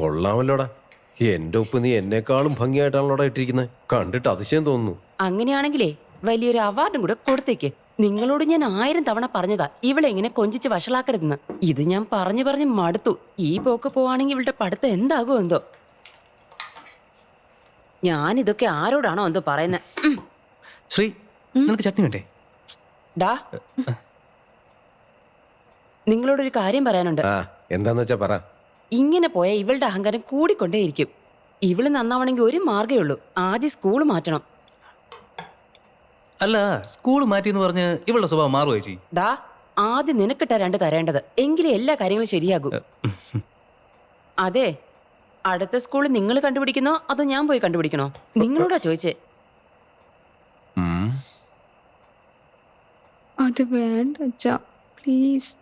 കൊള്ളാമല്ലോടാ. എന്റെ ഒപ്പ് നീ എന്നെക്കാളും ഭംഗിയായിട്ടാണല്ലോടാ ഇട്ടിരിക്കുന്നത് കണ്ടിട്ട് അതിശയം തോന്നുന്നു. അങ്ങനെയാണെങ്കിലേ വലിയൊരു അവാർഡും കൂടെ കൊടുത്തേക്ക്. നിങ്ങളോട് ഞാൻ ആയിരം തവണ പറഞ്ഞതാ ഇവളെ ഇങ്ങനെ കൊഞ്ചിച്ച് വഷളാക്കരുതെന്ന്. ഇത് ഞാൻ പറഞ്ഞു പറഞ്ഞു മടുത്തു. ഈ പോക്ക് പോവാണെങ്കിൽ ഇവളുടെ പഠിത്തം എന്താകുമോ എന്തോ? ഞാൻ ഇതൊക്കെ ആരോടാണോ എന്തോ പറയുന്നത് ശ്രീ നിനക്ക് ചട്നി വേണ്ടേ? ഡാ. നിങ്ങളോടൊരു കാര്യം പറയാനുണ്ട്. എന്താന്ന് വെച്ചാ പറ. ഇങ്ങനെ പോയാൽ ഇവളുടെ അഹങ്കാരം കൂടിക്കൊണ്ടേയിരിക്കും. ഇവൾ നന്നാവണമെങ്കിൽ ഒരു മാർഗേ ഉള്ളൂ. ആദ്യം സ്കൂൾ മാറ്റണം. അല്ല സ്കൂൾ മാറ്റി എന്ന് പറഞ്ഞ് ഇവളുടെ സ്വഭാവം മാറുകയോ ചേച്ചി? ഡാ ആദ്യം നിനക്കിട്ട രണ്ട് തരേണ്ടത്. എങ്കിലേ എല്ലാ കാര്യങ്ങളും ശരിയാകൂ. അതെ അടുത്ത സ്കൂൾ നിങ്ങൾ കണ്ടുപിടിക്കണോ അതോ ഞാൻ പോയി കണ്ടുപിടിക്കണോ? നിങ്ങളോടാ ചോദിച്ചേ. അത് വേണ്ട അച്ഛാ. പ്ലീസ്.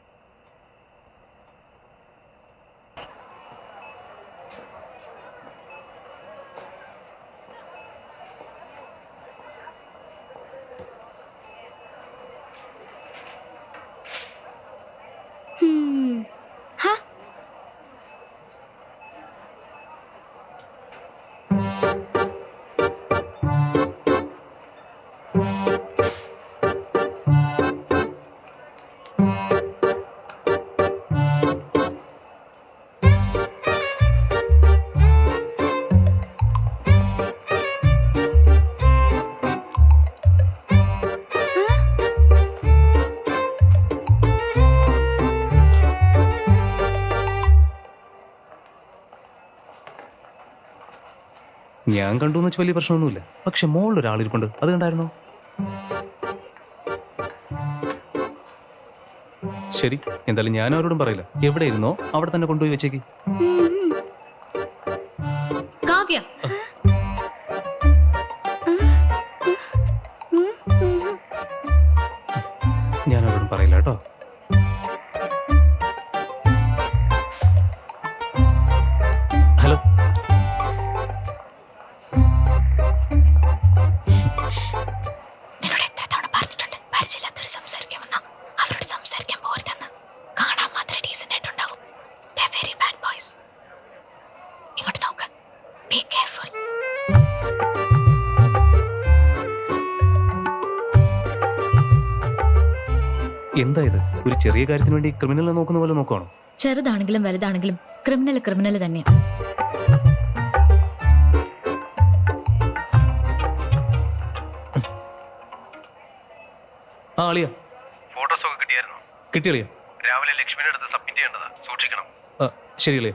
ഞാൻ കണ്ടു എന്ന് വെച്ചാൽ വലിയ പ്രശ്നമൊന്നുമില്ല. പക്ഷെ മോളിൽ ഒരാളിരിപ്പുണ്ട് അത് കണ്ടായിരുന്നോ? ശരി എന്തായാലും ഞാൻ അവരോടും പറയില്ല. എവിടെ ഇരുന്നോ അവിടെ തന്നെ കൊണ്ടുപോയി വെച്ചേക്ക്. കാവ്യ. ഞാൻ അവരോടും പറയില്ല കേട്ടോ. എന്താ ഇത്? ഒരു ചെറിയ കാര്യത്തിന് വേണ്ടി ക്രിമിനലിനെ നോക്കുന്ന പോലെ നോക്കുവാണോ? ചെറുതാണെങ്കിലും വലുതാണെങ്കിലും ക്രിമിനൽ ക്രിമിനൽ തന്നെയാണ് ആ അളിയ. ഫോട്ടോസ് ഒക്കെ കിട്ടിയായിരുന്നു കിട്ടിയളിയ രാവിലെ ലക്ഷ്മിയുടെ അടുത്ത് സബ്മിറ്റ് ചെയ്യേണ്ടതാ. സൂക്ഷിക്കണം. ശരി അളിയ.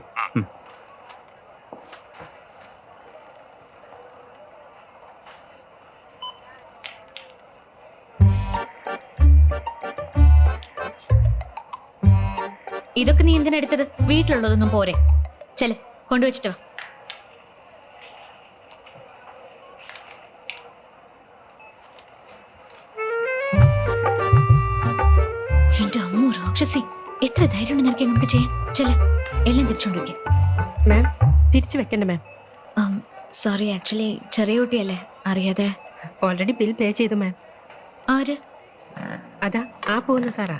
ഇതൊക്കെ നീ എന്തിനാ എടുത്തത്? വീട്ടിലുള്ളതൊന്നും പോരെ. ചെൽ കൊണ്ടുവച്ചിട്ട് വാ. എന്റെ അമ്മ രാക്ഷസി എത്ര ധൈര്യമുണ്ട് നിനക്ക് ഇങ്ങനെ ചെയ്യാൻ? ചെൽ എല്ലാം തിരിച്ചുകൊണ്ടിരിക്കും മാം തിരിച്ചു വെക്കണ്ട മാം സോറി ആക്ച്വലി ചെറിയ കുട്ടിയല്ലേ അറിയാതെ. ഓൾറെഡി ബിൽ പേ ചെയ്തു മാം ആര്? അതാ ആ പോകുന്ന സാറാ.